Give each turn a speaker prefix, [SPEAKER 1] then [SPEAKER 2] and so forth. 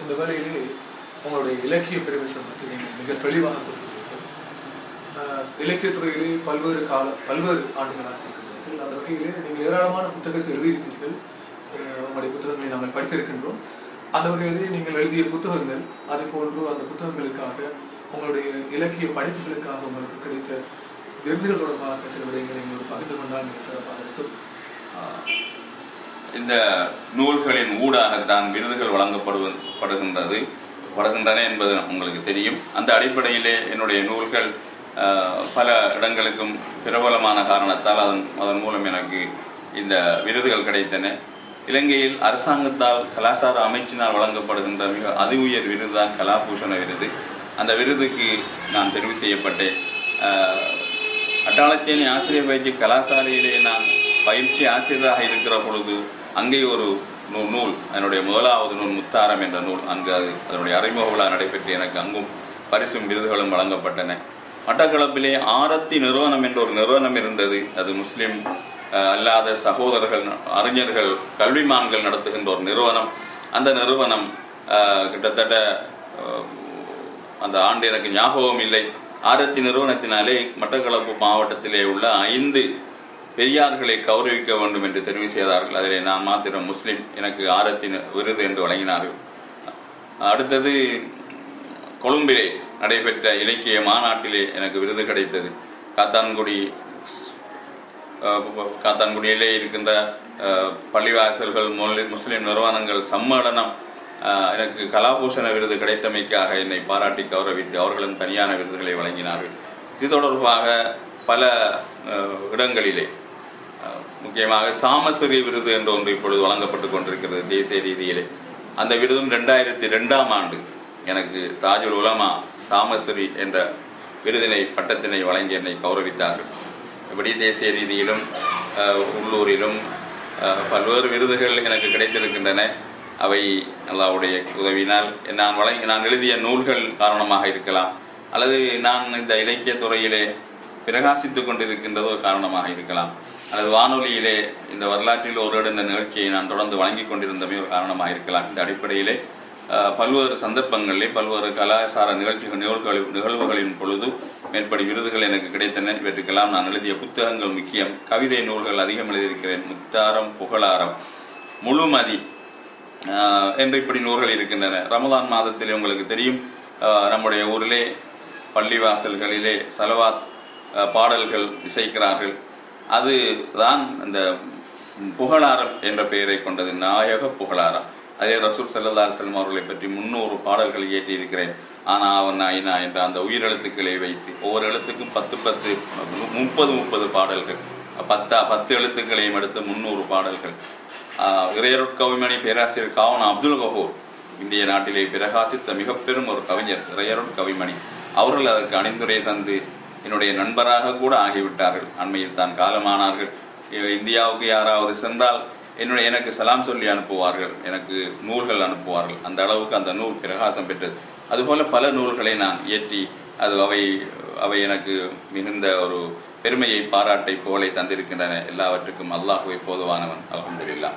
[SPEAKER 1] இந்த வேளையிலே உங்களுடைய இலக்கிய பெருமிசம் பற்றி நீங்கள் மிக தெளிவாக கொடுத்துள்ளீர்கள் அஹ், துறையிலே பல்வேறு கால பல்வேறு ஆண்டுகளாக இருக்கிறீர்கள் அந்த வகையிலே நீங்கள் ஏராளமான புத்தகத்தை எழுதியிருக்கிறீர்கள். உங்களுடைய புத்தகங்களை நாங்கள் படித்திருக்கின்றோம். அந்த வகையிலே நீங்கள் எழுதிய புத்தகங்கள் அது போன்று அந்த புத்தகங்களுக்காக உங்களுடைய இலக்கிய படைப்புகளுக்காக உங்களுக்கு கிடைத்த விருதுகள் தொடர்பாக சில விடயங்களை எங்களோடு பகிர்ந்து கொண்டால் மிக சிறப்பாக இருக்கும்.
[SPEAKER 2] ஆஹ் இந்த நூல்களின் ஊடாகத்தான் விருதுகள் வழங்கப்படுகின்றது படுகின்றன என்பது உங்களுக்கு தெரியும். அந்த அடிப்படையிலே என்னுடைய நூல்கள் பல இடங்களுக்கும் பிரபலமான காரணத்தால் அதன் அதன் மூலம் எனக்கு இந்த விருதுகள் கிடைத்தன. இலங்கையில் அரசாங்கத்தால் கலாசார அமைச்சினால் வழங்கப்படுகின்ற மிக அதி உயர் விருது தான் கலாபூஷண விருது. அந்த விருதுக்கு நான் தெரிவு செய்யப்பட்டேன். அட்டாளச்சேனி ஆசிரியர் பயிற்சி கலாசாலையிலே நான் பயிற்சி ஆசிரியராக இருக்கிற பொழுது அங்கே ஒரு நூ- நூல் அதனுடைய முதலாவது நூல் முத்தாரம் என்ற நூல். அங்கு அது அதனுடைய அறிமுக விழா நடைபெற்று எனக்கு அங்கும் பரிசும் விருதுகளும் வழங்கப்பட்டன. மட்டக்களப்பிலே ஆரத்தி நிறுவனம் என்ற ஒரு நிறுவனம் இருந்தது. அது முஸ்லிம் அல்லாத சகோதரர்கள் அறிஞர்கள் கல்விமான்கள் நடத்துகின்ற ஒரு நிறுவனம். அந்த நிறுவனம் கிட்டத்தட்ட அந்த ஆண்டு எனக்கு ஞாபகம் இல்லை ஆரத்தி நிறுவனத்தினாலே மட்டக்களப்பு மாவட்டத்திலே உள்ள ஐந்து பெரியார்களை கௌரவிக்க வேண்டும் என்று தெரிவு செய்தார்கள். அதிலே நான் மாத்திரம் முஸ்லிம் எனக்கு ஆரத்தின் விருது என்று வழங்கினார்கள். அடுத்தது கொழும்பிலே நடைபெற்ற இலக்கிய மாநாட்டிலே எனக்கு விருது கிடைத்தது. காத்தான்குடி காத்தான்குடியிலே இருக்கின்ற பள்ளிவாசல்கள் மொழி- முஸ்லிம் நிறுவனங்கள் சம்மேளனம் எனக்கு கலாபூஷண விருது கிடைத்தமைக்காக என்னை பாராட்டி கௌரவித்து அவர்களும் தனியான விருதுகளை வழங்கினார்கள். இது தொடர்பாக பல இடங்களிலே முக்கியமாக சாமசரி விருது என்ற ஒன்று இப்பொழுது வழங்கப்பட்டு கொண்டிருக்கிறது தேசிய ரீதியிலே. அந்த விருதும் ரெண்டாயிரத்தி ரெண்டாம் ஆண்டு எனக்கு தாஜுல் உலமா சாமசரி என்ற விருதினை பட்டத்தினை வழங்கி என்னை கௌரவித்தார்கள். இப்படி தேசிய ரீதியிலும் உள்ளூரிலும் அஹ், பல்வேறு விருதுகள் எனக்கு கிடைத்திருக்கின்றன. அவை அல்லாவுடைய உதவினால் நான் வழங்கி நான் எழுதிய நூல்கள் காரணமாக இருக்கலாம் அல்லது நான் இந்த இலக்கிய துறையிலே பிரகாசித்துக் கொண்டிருக்கின்றது காரணமாக இருக்கலாம். அல்லது வானொலியிலே இந்த வரலாற்றில் ஒரு இந்த நிகழ்ச்சியை நான் தொடர்ந்து வழங்கி கொண்டிருந்தமே ஒரு காரணமாக இருக்கலாம். இந்த அடிப்படையிலே பல்வேறு சந்தர்ப்பங்களிலே பல்வேறு கலாச்சார நிகழ்ச்சிகள் நிகழ்வுகளின் நிகழ்வுகளின் பொழுது மேற்படி விருதுகள் எனக்கு கிடைத்தன. இவற்றுக்கெல்லாம் நான் எழுதிய புத்தகங்கள் முக்கியம். கவிதை நூல்கள் அதிகம் எழுதியிருக்கிறேன். முத்தாரம் புகழாரம் முழுமதி என்று இப்படி நூல்கள் இருக்கின்றன. ரமலான் மாதத்தில் உங்களுக்கு தெரியும் நம்முடைய ஊரிலே பள்ளிவாசல்களிலே சலவாத் பாடல்கள் இசைக்கிறார்கள். அது தான் அந்த புகழாரம் என்ற பெயரை கொண்டது நாயக புகழாரம். அதே ரசூல் சல்லா செல்லம் அவர்களை பற்றி முன்னூறு பாடல்கள் இயற்றி இருக்கிறேன் ஆனா அவன் ஐநா என்ற அந்த உயிரெழுத்துக்களை வைத்து ஒவ்வொரு எழுத்துக்கும் பத்து பத்து முப்பது முப்பது பாடல்கள். பத்தா பத்து எழுத்துக்களையும் எடுத்து முன்னூறு பாடல்கள். இறையருட் கவிமணி பேராசிரியர் காவன் அப்துல் கபூர் இந்திய நாட்டிலே பிரகாசித்த மிக பெரும் ஒரு கவிஞர் இறையருட் கவிமணி. அவர்கள் அதற்கு அணிந்துரை தந்து என்னுடைய நண்பராக கூட ஆகிவிட்டார்கள். அண்மையில் தான் காலமானார்கள். இந்தியாவுக்கு யாராவது சென்றால் என்னுடைய எனக்கு சலாம் சொல்லி அனுப்புவார்கள். எனக்கு நூல்கள் அனுப்புவார்கள். அந்த அளவுக்கு அந்த நூல் பிரகாசம் பெற்றது. அதுபோல பல நூல்களை நான் இயற்றி அது அவை அவை எனக்கு மிகுந்த ஒரு பெருமையை பாராட்டை புகழை தந்திருக்கின்றன. எல்லாவற்றுக்கும் அல்லாஹுவை போதுவானவன் அலமதுல்லா